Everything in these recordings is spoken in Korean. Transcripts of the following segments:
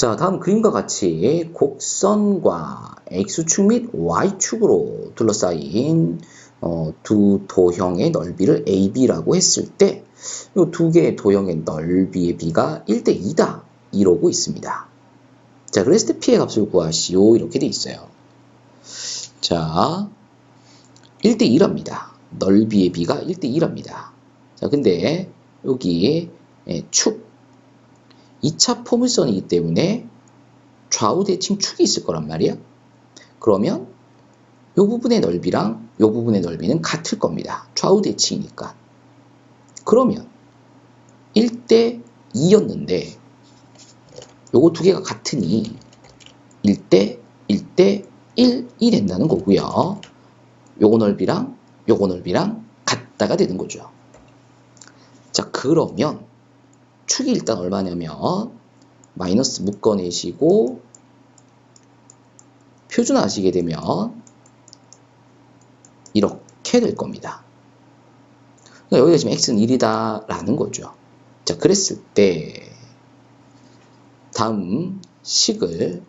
자, 다음 그림과 같이 곡선과 x축 및 y축으로 둘러싸인 어, 두 도형의 넓이를 AB라고 했을 때, 이 두 개의 도형의 넓이의 비가 1대 2다. 이러고 있습니다. 자, 그랬을 때 P의 값을 구하시오. 이렇게 돼 있어요. 자, 1대 2랍니다. 넓이의 비가 1대 2랍니다. 자, 근데 여기 예, 축, 2차 포물선이기 때문에 좌우 대칭 축이 있을 거란 말이야. 그러면 이 부분의 넓이랑 이 부분의 넓이는 같을 겁니다. 좌우 대칭이니까. 그러면 1대 2였는데 요거 두 개가 같으니 1대 1대 1이 된다는 거고요. 요거 넓이랑 요거 넓이랑 같다가 되는 거죠. 자, 그러면 축이 일단 얼마냐면 마이너스 묶어내시고 표준하시게 되면 이렇게 될 겁니다. 그러니까 여기가 지금 x는 1이다 라는 거죠. 자, 그랬을 때 다음 식을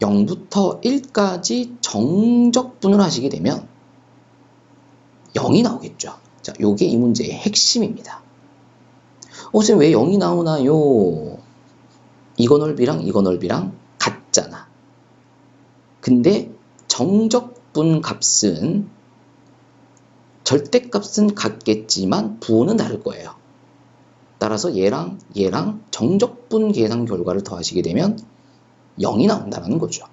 0부터 1까지 정적분을 하시게 되면 0이 나오겠죠. 자, 요게 이 문제의 핵심입니다. 어, 선생님 왜 0이 나오나요? 이거 넓이랑 이거 넓이랑 같잖아. 근데 정적분 값은 절대 값은 같겠지만 부호는 다를 거예요. 따라서 얘랑 얘랑 정적분 계산 결과를 더하시게 되면 0이 나온다는 거죠.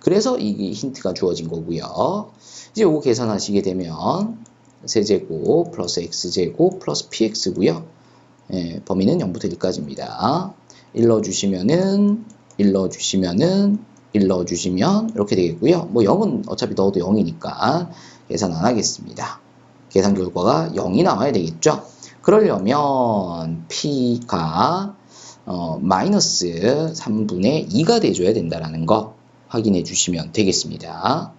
그래서 이 힌트가 주어진 거고요. 이제 요거 계산하시게 되면 세제곱 플러스 x제곱 플러스 px고요. 예, 범위는 0부터 1까지입니다. 1 넣어주시면은 1 넣어주시면은 1 넣어주시면 이렇게 되겠고요. 뭐 0은 어차피 넣어도 0이니까 계산 안 하겠습니다. 계산 결과가 0이 나와야 되겠죠. 그러려면 p가 어, 마이너스 3분의 2가 돼줘야 된다는 거 확인해 주시면 되겠습니다.